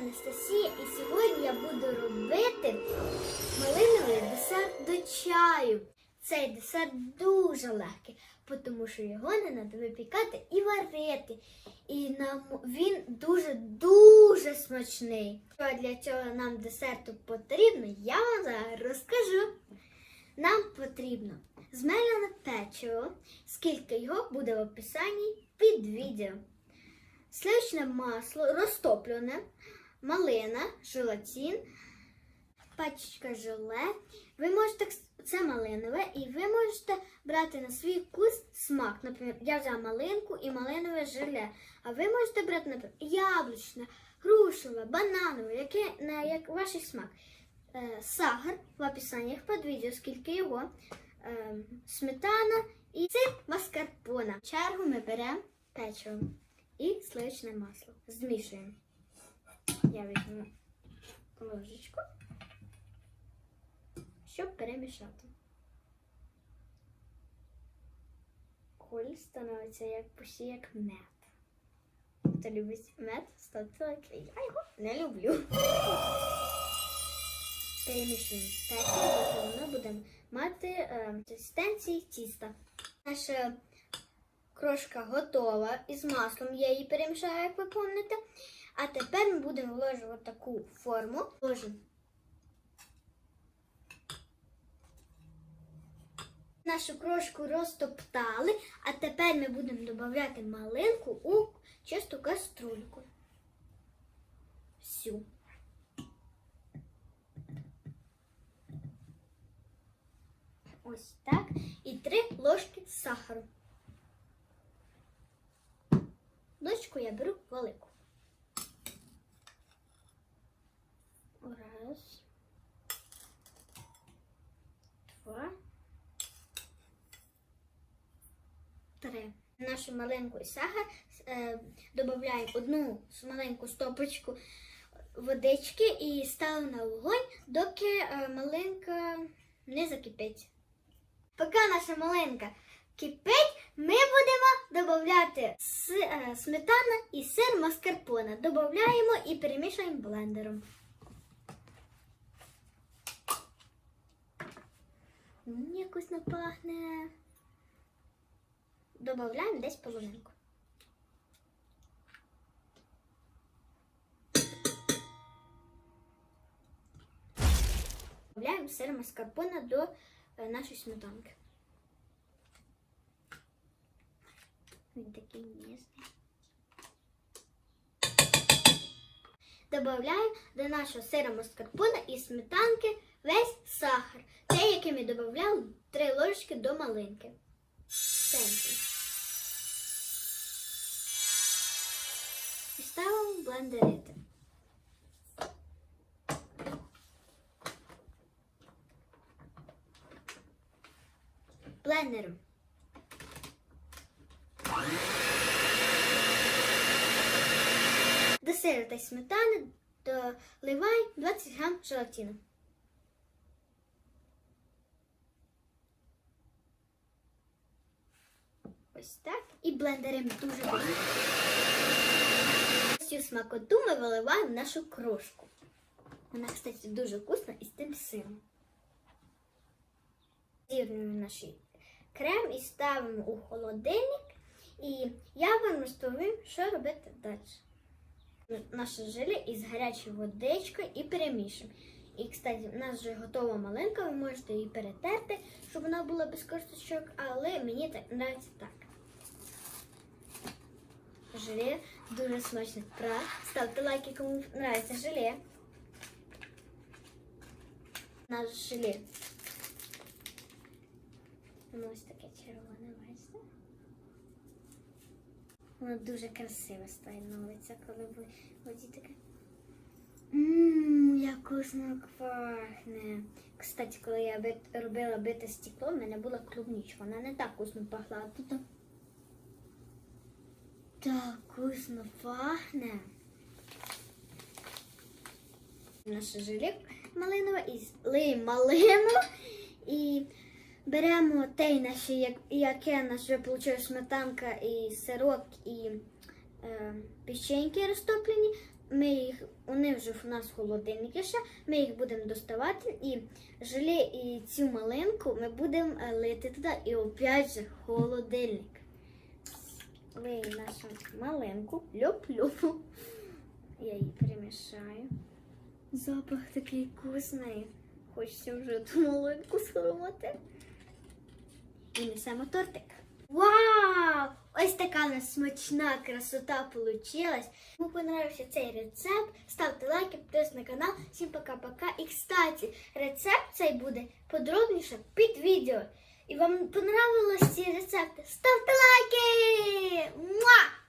Анастасія і сьогодні я буду робити малиновий десерт до чаю. Цей десерт дуже легкий, тому що його не треба випікати і варити. І нам він дуже-дуже смачний. Що для цього нам десерту потрібно, я вам зараз розкажу. Нам потрібно змелене печиво, скільки його буде в описанні під відео. Сливочне масло розтоплене, малина, желатин, пачечка желе. Ви можете це малинове, і ви можете брати на свій вкус смак. Наприклад, я взяла малинку і малинове желе. А ви можете брати, наприклад, яблучне, грушеве, бананове, яке на як ваш смак. Е, сахар в описаннях під відео, скільки його, е, сметана і сир маскарпоне. В чергу ми беремо печиво і сливочне масло. Змішуємо. Я візьму ложечку, щоб перемішати. Коль становиться як почти як мед. Хто любить мед, ставте лайк. Я його не люблю. Перемішуємо печиво, бо воно буде мати е, тіста. Наша крошка готова із маслом. Я її перемішаю, як ви пам'ятаєте. А тепер ми будемо вложувати таку форму. Вложимо. Нашу крошку розтоптали, а тепер ми будемо додавати малинку у чисту каструльку. Всю. Ось так. І три ложки сахару. Ложку я беру велику. Три. Нашу маленьку сахар е, додаємо одну маленьку стопочку водички і ставимо на вогонь, доки е, маленька не закипить. Поки наша маленька кипить, ми будемо додати е, сметана і сир маскарпоне. Додаємо і перемішуємо блендером. М, Як вкусно пахне. Додаємо десь половинку. Додаємо сир маскарпоне до е, нашої сметанки. Він такий місний. Добавляємо до нашого сира маскарпоне і сметанки весь сахар. Те, який ми додавали 3 ложечки до малинки. Тенький. І ставимо блендерити. Блендером. До сиру та сметани доливай 20 грам желатину. Ось так. І блендером дуже добре. Цю смакоту ми виливаємо в нашу крошку. Вона, кстати, дуже вкусна із тим сиром. Зірнемо наш крем і ставимо у холодильник. І я вам розповім, що робити далі. Наше желе із гарячою водичкою і перемішуємо. І, кстати, у нас вже готова малинка, ви можете її перетерти, щоб вона була без косточок, але мені так подобається так. Желе дуже смачне. Правда? Ставте лайки, кому подобається желе. Наше желе. Воно ось таке червоне, бачите? Воно дуже красиво становиться, коли ви воді таке. Ммм, як вкусно пахне. Кстати, коли я робила бите стекло, в мене була клубничка. Вона не так вкусно пахла, а тут так вкусно пахне. Наше желе малинове і лиємо малину і беремо те наше, як, яке наш вже вийшло сметанка і сирок і е, печеньки розтоплені, ми їх, вони вже в нас в холодильнику ще, ми їх будемо доставати і желе і цю малинку ми будемо е, лити туди і опять же холодильник. Лию нашу малинку, люблю. Я її перемішаю. Запах такий вкусний. Хочеться вже ту малинку сховати. І несемо тортик. Вау! Ось така у нас смачна красота получилась. Кому понравився цей рецепт, ставте лайки, підписуйтесь на канал. Всім пока-пока. І кстати, рецепт цей буде подробніше під відео. І вам понравилось ці рецепти? Ставте лайки! Муа!